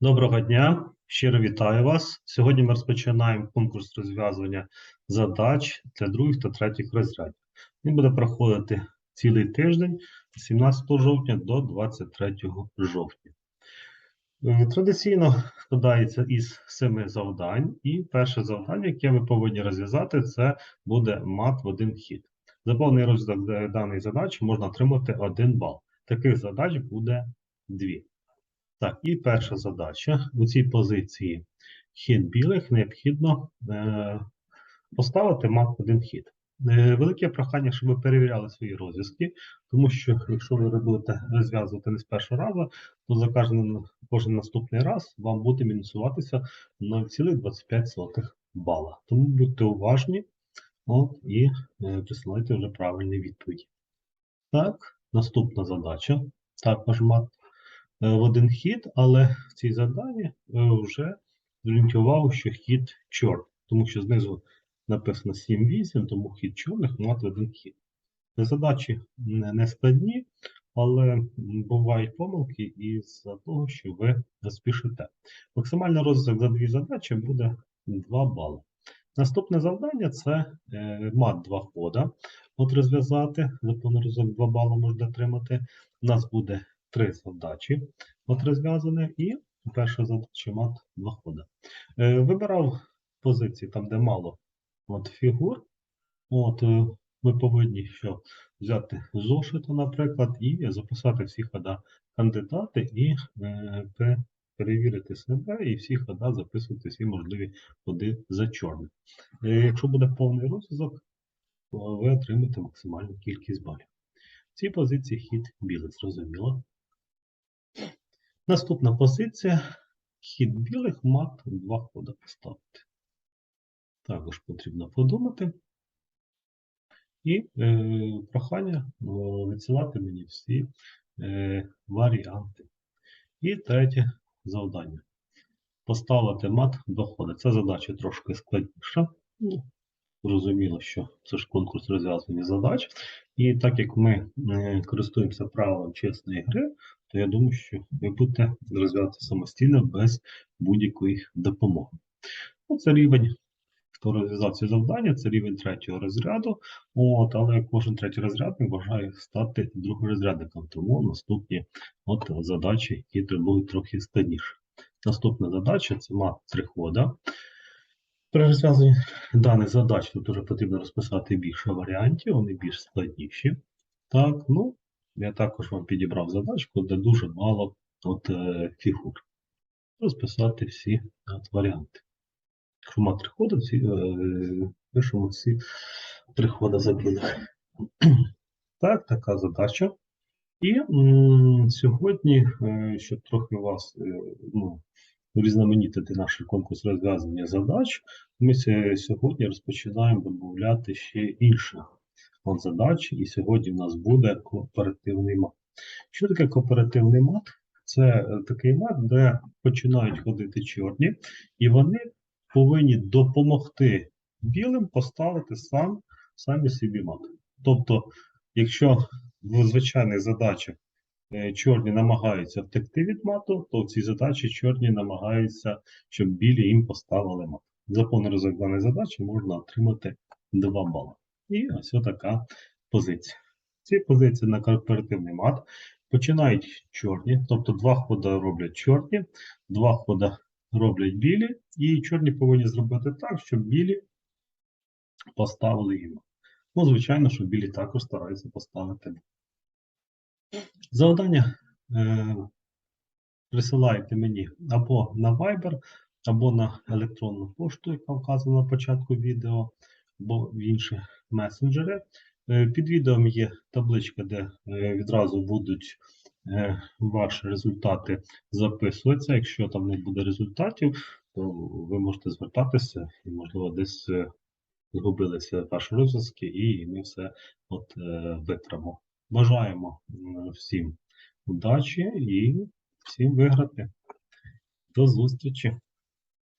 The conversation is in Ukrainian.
Доброго дня, щиро вітаю вас. Сьогодні ми розпочинаємо конкурс розв'язування задач для других та третіх розрядів. Він буде проходити цілий тиждень з 17 жовтня до 23 жовтня. Е, Традиційно складається із семи завдань, і перше завдання, яке ви повинні розв'язати, це буде мат в один хід. За повний розв'язок да- даної задачі можна отримати один бал. Таких задач буде дві. Так, і перша задача. У цій позиції хід білих необхідно е, поставити мат один хід. Е, велике прохання, щоб ви перевіряли свої розв'язки, тому що якщо ви будете розв'язувати не з першого разу, то за кожен, кожен наступний раз вам буде мінусуватися 0,25 бала. Тому будьте уважні от, і е, присилайте вже правильні відповіді. Так, наступна задача. Також мат в один хід, але в цій заданні е, вже увагу, що хід чорт, тому що знизу написано 7-8, тому хід чорних мати один хід. Задачі не, складні, але бувають помилки із-за того, що ви спішите. Максимальний розвиток за дві задачі буде 2 бали. Наступне завдання це е, мат 2 хода. От розв'язати, за розвиток 2 бали можна отримати. У нас буде три задачі от розв'язане, і перша задача мат 2 хода. Е, вибирав позиції там, де мало от, фігур. От, е, ми повинні що взяти зошита, наприклад, і записати всі хода кандидати і е, пе- перевірити себе і всі хода записувати всі можливі ходи за чорним. Е, якщо буде повний розв'язок, ви отримаєте максимальну кількість балів. В цій позиції хід білий, зрозуміло. Наступна позиція. Хід білих мат два хода поставити. Також потрібно подумати. І е, прохання е, відсилати мені всі е, варіанти. І третє завдання. Поставити мат до ходу. Це задача трошки складніша. Ну, зрозуміло, що це ж конкурс розв'язування задач. І так як ми е, користуємося правилом чесної гри, то я думаю, що ви будете розв'язати самостійно без будь-якої допомоги. Ну, це рівень, хто розв'язав завдання, це рівень третього розряду. От, але кожен третій розрядник бажає стати другорозрядником, тому наступні от, задачі, які будуть трохи складніше. Наступна задача це мат три хода. При розв'язанні даних задач тут вже потрібно розписати більше варіантів, вони більш складніші. Так, ну, я також вам підібрав задачку, де дуже мало от, е, фігур. Розписати всі от, варіанти. Якщо мати три ходи, всі, е, пишемо всі три хода за. Так, така задача. І сьогодні, е, щоб трохи вас ну, урізноманітити наш конкурс розв'язання задач, ми сьогодні розпочинаємо додати ще інші от задач, і сьогодні в нас буде кооперативний мат. Що таке кооперативний мат? Це е, такий мат, де починають ходити чорні, і вони повинні допомогти білим поставити сам, самі собі мат. Тобто, якщо в звичайних задачах е, чорні намагаються втекти від мату, то в цій задачі чорні намагаються, щоб білі їм поставили мат. За повний задачі можна отримати 2 бали. І ось така позиція. Ці позиції на кооперативний мат починають чорні, тобто два хода роблять чорні, два хода роблять білі, і чорні повинні зробити так, щоб білі поставили їм. Ну, звичайно, що білі також стараються поставити. Завдання е, присилайте мені або на Viber, або на електронну пошту, яка вказана на початку відео, або в інші месенджери. Е, Під відео є табличка, де е, відразу будуть е, ваші результати записуватися. Якщо там не буде результатів, то ви можете звертатися і, можливо, десь згубилися ваші розв'язки, і ми все от витримаємо. Бажаємо всім удачі і всім виграти. До зустрічі!